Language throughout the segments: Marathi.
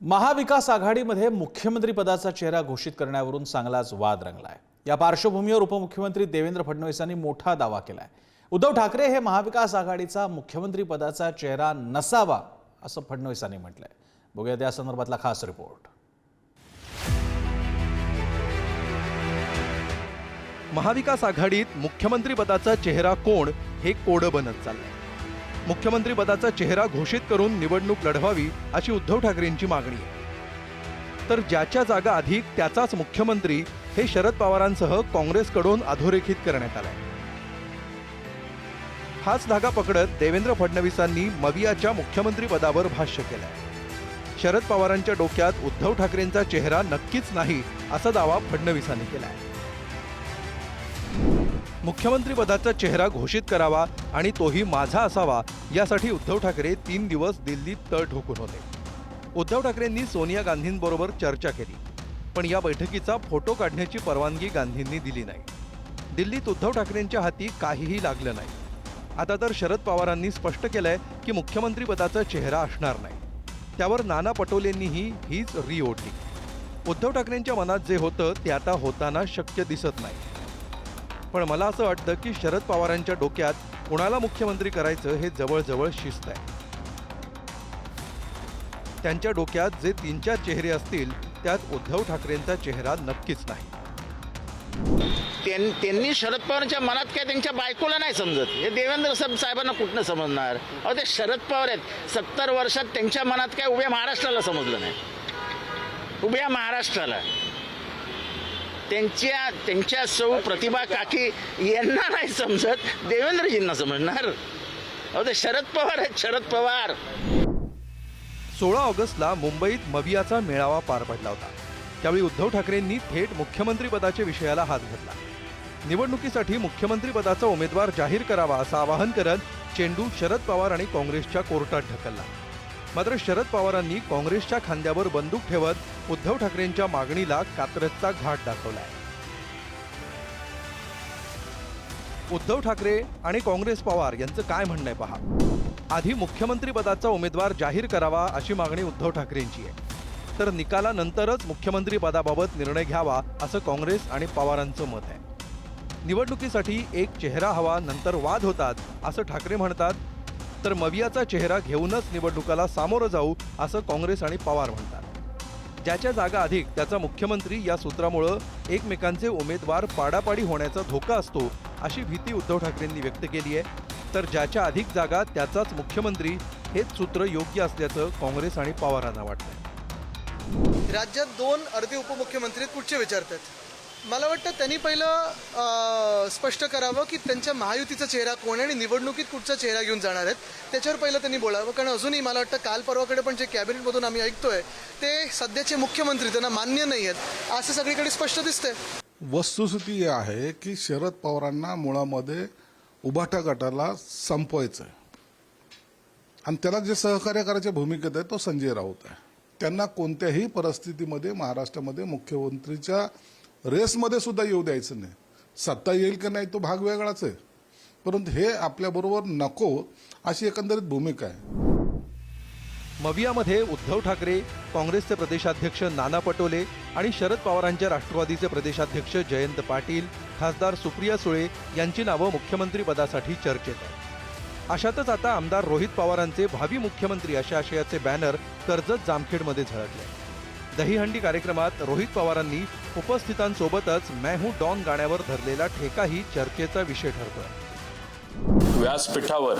महाविकास आघाडीमध्ये मुख्यमंत्री पदाचा चेहरा घोषित करण्यावरून चांगलाच वाद रंगला आहे या पार्श्वभूमीवर उपमुख्यमंत्री देवेंद्र फडणवीसांनी मोठा दावा केला आहे उद्धव ठाकरे हे महाविकास आघाडीचा मुख्यमंत्री पदाचा चेहरा नसावा असं फडणवीसांनी म्हटलंय. बघूया त्या संदर्भातला खास रिपोर्ट. महाविकास आघाडीत मुख्यमंत्रीपदाचा चेहरा कोण हे कोडं बनत चाललंय. मुख्यमंत्रीपदाचा चेहरा घोषित करून निवडणूक लढवावी अशी उद्धव ठाकरेंची मागणी. आहे तर ज्याच्या जागा अधिक त्याचाच मुख्यमंत्री हे शरद पवारांसह काँग्रेसकडून अधोरेखित करण्यात आलंय. हाच धागा पकडत देवेंद्र फडणवीसांनी मवियाच्या मुख्यमंत्रीपदावर भाष्य केलंय. शरद पवारांच्या डोक्यात उद्धव ठाकरेंचा चेहरा नक्कीच नाही असा दावा फडणवीसांनी केलाय. मुख्यमंत्रीपदाचा चेहरा घोषित करावा आणि तोही माझा असावा यासाठी उद्धव ठाकरे तीन दिवस दिल्लीत तळ ठोकून होते. उद्धव ठाकरेंनी सोनिया गांधींबरोबर चर्चा केली पण या बैठकीचा फोटो काढण्याची परवानगी गांधींनी दिली नाही. दिल्लीत उद्धव ठाकरेंच्या हाती काहीही लागलं नाही. आता तर शरद पवारांनी स्पष्ट केलंय की मुख्यमंत्रीपदाचा चेहरा असणार नाही. त्यावर नाना पटोलेंनीही हीच री ओढली उद्धव ठाकरेंच्या मनात जे होतं ते आता होताना शक्य दिसत नाही. पण मला असं वाटतं की शरद पवारांच्या डोक्यात कुणाला मुख्यमंत्री करायचं हे जवळजवळ शिस्त आहे. त्यांच्या डोक्यात जे तीन चार चेहरे असतील त्यात उद्धव ठाकरेंचा चेहरा नक्कीच नाही. त्यां- त्यांनी शरद पवारांच्या मनात काय त्यांच्या बायकोला नाही समजत? हे देवेंद्र साहेब साहेबांना कुठनं समजणार? अहो ते शरद पवार आहेत. सत्तर वर्षात त्यांच्या मनात काय उभ्या महाराष्ट्राला समजलं नाही. उभ्या महाराष्ट्राला. त्यांच्या त्यांच्या सौ प्रतिभा काकी यांना नाही समजत. देवेंद्रजींना समजणार. अहो ते शरद पवार आहेत शरद पवार. सोळा ऑगस्टला मुंबईत मवियाचा मेळावा पार पडला होता. त्यावेळी उद्धव ठाकरेंनी थेट मुख्यमंत्रीपदाच्या विषयाला हात घातला निवडणुकीसाठी मुख्यमंत्रीपदाचा उमेदवार जाहीर करावा असं आवाहन करत चेंडू शरद पवार आणि काँग्रेसच्या कोर्टात ढकलला. मात्र शरद पवारांनी काँग्रेसच्या खांद्यावर बंदूक ठेवत उद्धव ठाकरेंच्या मागणीला कात्रजचा घाट दाखवलाय उद्धव ठाकरे आणि काँग्रेस पवार यांचं काय म्हणणं आहे पहा. आधी मुख्यमंत्रीपदाचा उमेदवार जाहीर करावा अशी मागणी उद्धव ठाकरेंची आहे. तर निकालानंतरच मुख्यमंत्रीपदाबाबत निर्णय घ्यावा असं काँग्रेस आणि पवारांचं मत आहे. निवडणुकीसाठी एक चेहरा हवा नंतर वाद होतात असं ठाकरे म्हणतात तर मवियाचा चेहरा घेऊनच निवडणुकाला सामोरं जाऊ असं काँग्रेस आणि पवार म्हणतात. ज्याच्या जागा अधिक त्याचा मुख्यमंत्री या सूत्रामुळं एकमेकांचे उमेदवार पाडापाडी होण्याचा धोका असतो अशी भीती उद्धव ठाकरेंनी व्यक्त केली आहे. तर ज्याच्या अधिक जागा त्याचाच मुख्यमंत्री हेच सूत्र योग्य असल्याचं काँग्रेस आणि पवारांना वाटतं राज्यात दोन अर्धे उपमुख्यमंत्री कुठचे विचारतात? मला वाटतं त्यांनी पहिलं स्पष्ट करावं की त्यांच्या महायुतीचा चेहरा कोण आहे आणि निवडणुकीत कुठचा चेहरा घेऊन जाणार आहेत. त्याच्यावर पहिलं त्यांनी बोलावं कारण अजूनही मला वाटतं काल परवाकडे पण जे कॅबिनेटमधून आम्ही ऐकतोय ते सध्याचे मुख्यमंत्री त्यांना मान्य नाही आहेत. असं सगळीकडे स्पष्ट दिसतंय. वस्तुस्थिती ही आहे की शरद पवारांना मुळामध्ये उभाटा गटाला संपवायचं आहे आणि त्याला जे सहकार्य करायच्या भूमिकेत आहे तो संजय राऊत आहे. त्यांना कोणत्याही परिस्थितीमध्ये महाराष्ट्रामध्ये मुख्यमंत्रीच्या रेसमध्ये सुद्धा येऊ द्यायचं नाही. सत्ता येईल का नाही तो भाग वेगळाच आहे. परंतु हे आपल्याबरोबर नको अशी एकंदरीत भूमिका आहे. मवियामध्ये उद्धव ठाकरे काँग्रेसचे प्रदेशाध्यक्ष नाना पटोले आणि शरद पवारांच्या राष्ट्रवादीचे प्रदेशाध्यक्ष जयंत पाटील खासदार सुप्रिया सुळे यांची नावं मुख्यमंत्रीपदासाठी चर्चेत आहेत. अशातच आता आमदार रोहित पवारांचे भावी मुख्यमंत्री अशा आशयाचे बॅनर कर्जत जामखेडमध्ये झळकले दहीहंडी कार्यक्रमात रोहित पवारांनी उपस्थितांसोबतच मैं हूं डॉन गाण्यावर धरलेला ठेकाही चर्चेचा विषय ठरतोय. व्यासपीठावर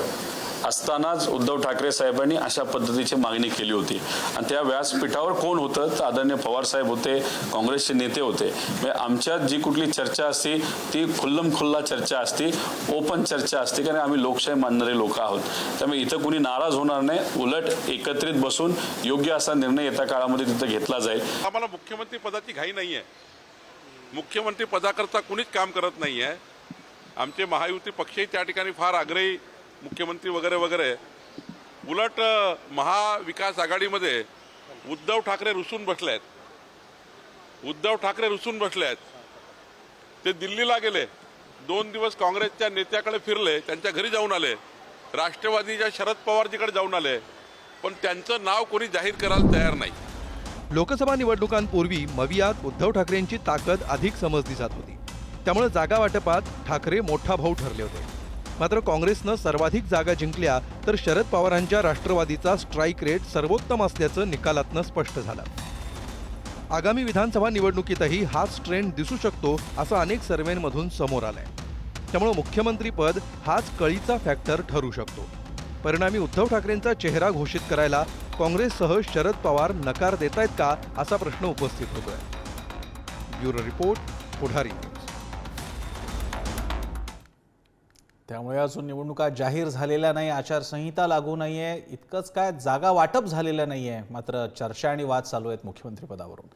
असतानाच उद्धव ठाकरे साहेबांनी अशा पद्धतीची मागणी केली होती. आणि त्या व्यासपीठावर कोण होतं? तर आदरणीय पवार साहेब होते काँग्रेसचे नेते होते. म्हणजे आमच्यात जी कुठली चर्चा असते ती खुल्लम खुल्ला चर्चा असते ओपन चर्चा असते कारण आम्ही लोकशाही मानणारे लोक आहोत. त्यामुळे इथं कुणी नाराज होणार नाही उलट एकत्रित बसून योग्य असा निर्णय येत्या काळामध्ये तिथं घेतला जाईल. आम्हाला मुख्यमंत्री पदाची घाई नाही आहे. मुख्यमंत्री पदाकरता कुणीच काम करत नाही आहे. आमचे महायुती पक्षही त्या ठिकाणी फार आग्रही मुख्यमंत्री वगैरे वगैरे. उलट महाविकास आघाडीमध्ये उद्धव ठाकरे रुसून बसले आहेत उद्धव ठाकरे रुसून बसले आहेत ते दिल्लीला गेले. दोन दिवस काँग्रेसच्या नेत्याकडे फिरले त्यांच्या घरी जाऊन आले. राष्ट्रवादीच्या शरद पवारजीकडे जाऊन आले. पण त्यांचं नाव कोणी जाहीर करायला तयार नाही. लोकसभा निवडणुकांपूर्वी मवियात उद्धव ठाकरेंची ताकद अधिक समजली जात होती. त्यामुळे जागा वाटपात ठाकरे मोठा भाऊ ठरले होते. मात्र काँग्रेसनं सर्वाधिक जागा जिंकल्या तर शरद पवारांच्या राष्ट्रवादीचा स्ट्राईक रेट सर्वोत्तम असल्याचं निकालातनं स्पष्ट झालं. आगामी विधानसभा निवडणुकीतही हाच ट्रेंड दिसू शकतो असं अनेक सर्व्हेमधून समोर आलंय. त्यामुळे मुख्यमंत्रीपद हाच कळीचा फॅक्टर ठरू शकतो. परिणामी उद्धव ठाकरेंचा चेहरा घोषित करायला काँग्रेससह शरद पवार नकार देत आहेत का असा प्रश्न उपस्थित होतोय. Bureau report Pudhari. त्यामुळे अजून निवडणुका जाहीर झालेल्या नाही आचारसंहिता लागू नाहीये इतकंच काय जागा वाटप झालेलं नाहीये मात्र चर्चा आणि वाद चालू आहेत मुख्यमंत्रीपदावरून.